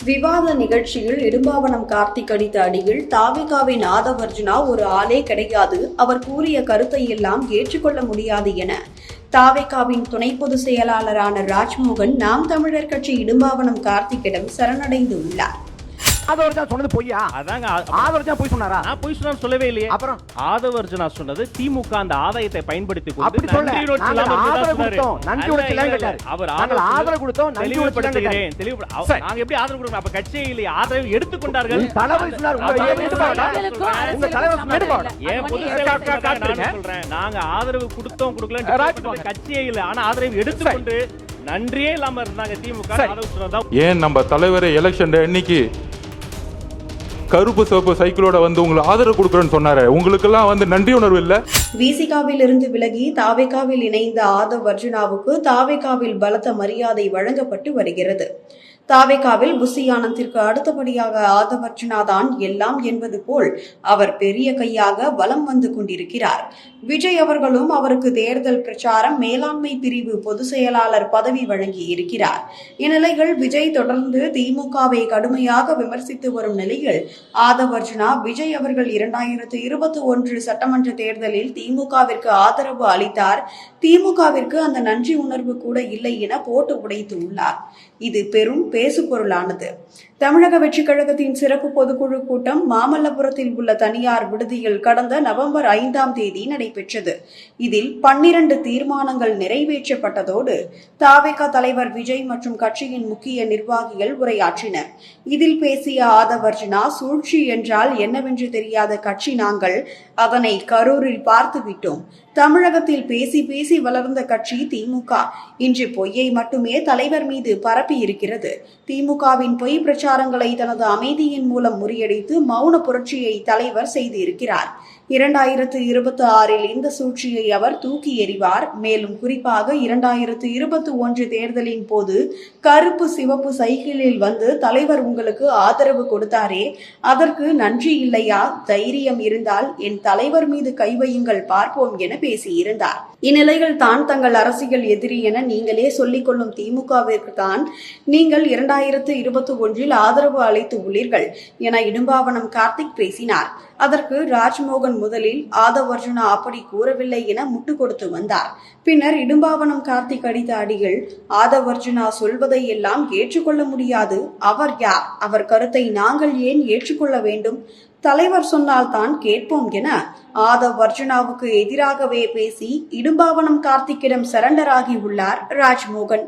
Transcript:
விவாத நிகழ்ச்சியில் இடும்பாவனம் கார்த்திக் அடித்த அடியில் தாவிகாவின் ஆதவர்ஜுனா ஒரு ஆளே கிடையாது. அவர் கூறிய கருத்தை எல்லாம் ஏற்றுக்கொள்ள முடியாது என தாவேகாவின் துணை பொதுச் செயலாளரான ராஜ்மோகன் நாம் தமிழர் கட்சி இடும்பாவனம் கார்த்திக்கிடம் சரணடைந்து உள்ளார் ஆதவர்ஜன் சொன்னது பொய்யா? அதாங்க ஆ- ஆதவர்ஜன் போய் சொன்னாரா? நான் பொய் சொன்னான்னு சொல்லவே இல்லையே. அப்புறம்? ஆதவர்ஜனா சொன்னது திமுக அந்த ஆதாயத்தை பயன்படுத்தி கொண்டு அப்படி சொல்ல நன்றி நாங்கள் இல்லாம நன்றி இல்ல. கேட்டாரு. அவர் ஆதரவு கொடுத்தோம். நன்றி உணர்ச்சி எல்லாம் கேட்டாரு. தெளிவுபடுத்துகிறேன் சரி. நாங்க எப்படி ஆதரவு கொடுக்கணும்? அப்ப கட்சியே இல்லையே. ஆதரவு எடுத்துக்கொண்டார்கள். தளபதி சொன்னார். உங்க தலைவர்? ஏன் பொது செயலாளர் சொல்றேன். நாங்க ஆதரவு கொடுத்தோம் மோகன். கட்சியே இல்ல. ஆனா ஆதரவு எடுத்துக்கொண்டு நன்றியே இல்லாம இருந்தாங்க திமுக. ஏன் நம்ம தலைவர் எலெக்ஷன் அன்னைக்கு கருப்பு சிவப்பு சைக்கிளோட வந்து உங்களுக்கு ஆதரவு கொடுக்குறேன்னு சொன்னாரு. உங்களுக்கெல்லாம் வந்து நன்றி உணர்வு இல்லை? விசிகாவில் இருந்து விலகி தாவேகாவில் இணைந்த ஆதவ் அர்ஜுனாவுக்கு தாவேகாவில் பலத்த மரியாதை வழங்கப்பட்டு வருகிறது. தாவேகாவில் புசி ஆனந்திற்கு அடுத்தபடியாக ஆதவ் தான் எல்லாம் என்பது போல் அவர் பெரிய கையாக வலம் வந்து கொண்டிருக்கிறார். விஜய் அவர்களும் அவருக்கு தேர்தல் பிரச்சாரம் மேலாண்மை பிரிவு பொதுச் செயலாளர் பதவி வழங்கி இருக்கிறார். இந்நிலையில் விஜய் தொடர்ந்து திமுகவை கடுமையாக விமர்சித்து வரும் நிலையில் ஆதவர்ஜனா விஜய் அவர்கள் இரண்டாயிரத்து இருபத்தி ஒன்று சட்டமன்ற தேர்தலில் திமுகவிற்கு ஆதரவு அளித்தார். திமுகவிற்கு அந்த நன்றி உணர்வு கூட இல்லை என போட்டு உடைத்துள்ளார் இது பெரும் பேசுபொருளானது. தமிழக வெற்றிக் கழகத்தின் சிறப்பு பொதுக்குழு கூட்டம் மாமல்லபுரத்தில் உள்ள தனியார் விடுதியில் கடந்த நவம்பர் ஐந்தாம் தேதி நடைபெற்றது. இதில் பன்னிரண்டு தீர்மானங்கள் நிறைவேற்றப்பட்டதோடு தாவேகா தலைவர் விஜய் மற்றும் கட்சியின் முக்கிய நிர்வாகிகள் உரையாற்றினர். இதில் பேசிய ஆதவர்ஜனா சூழ்ச்சி என்றால் என்னவென்று தெரியாத கட்சி நாங்கள் அதனை கரூரில் பார்த்துவிட்டோம் தமிழகத்தில் பேசி பேசி வளர்ந்த கட்சி திமுக இன்று பொய்யை மட்டுமே தலைவர் மீது பரப்பி இருக்கிறது திமுகவின் பொய் பிரச்சாரங்களை தனது அமைதியின் மூலம் முறியடித்து மௌன புரட்சியை தலைவர் செய்து இருக்கிறார் இரண்டாயிரத்து இருபத்தி ஆறில் இந்த சூழ்ச்சியை அவர் தூக்கி எறிவார். மேலும் குறிப்பாக இரண்டாயிரத்து இருபத்தி ஒன்று தேர்தலின் போது கருப்பு சிவப்பு சைக்கிளில் வந்து தலைவர் உங்களுக்கு ஆதரவு கொடுத்தாரே. அதற்கு நன்றி இல்லையா? தைரியம் இருந்தால் என் தலைவர் மீது கை வையுங்கள் பார்ப்போம் என பேசியிருந்தார். இந்நிலையில் தான் தங்கள் அரசியல் எதிரி என நீங்களே சொல்லிக் கொள்ளும் திமுகவிற்கு தான் நீங்கள் இரண்டாயிரத்து இருபத்தி ஒன்றில் ஆதரவு அளித்து உள்ளீர்கள் என இடும்பாவனம் கார்த்திக் பேசினார். அதற்கு ராஜ்மோகன் முதலில் ஆதவ் அர்ஜுனா அப்படி கூறவில்லை என முட்டு கொடுத்து வந்தார். பின்னர் இடும்பாவனம் கார்த்திக் அடித்த அடிகள் ஆதவ் அர்ஜுனா சொல்வதை எல்லாம் ஏற்றுக்கொள்ள முடியாது. அவர் யார்? அவர் கருத்தை நாங்கள் ஏன் ஏற்றுக்கொள்ள வேண்டும்? தலைவர் சொன்னால் தான் கேட்போம் என ஆதவ் அர்ஜுனாவுக்கு எதிராகவே பேசி இடும்பாவனம் கார்த்திக்கிடம் சரண்டராகி உள்ளார் ராஜ்மோகன்.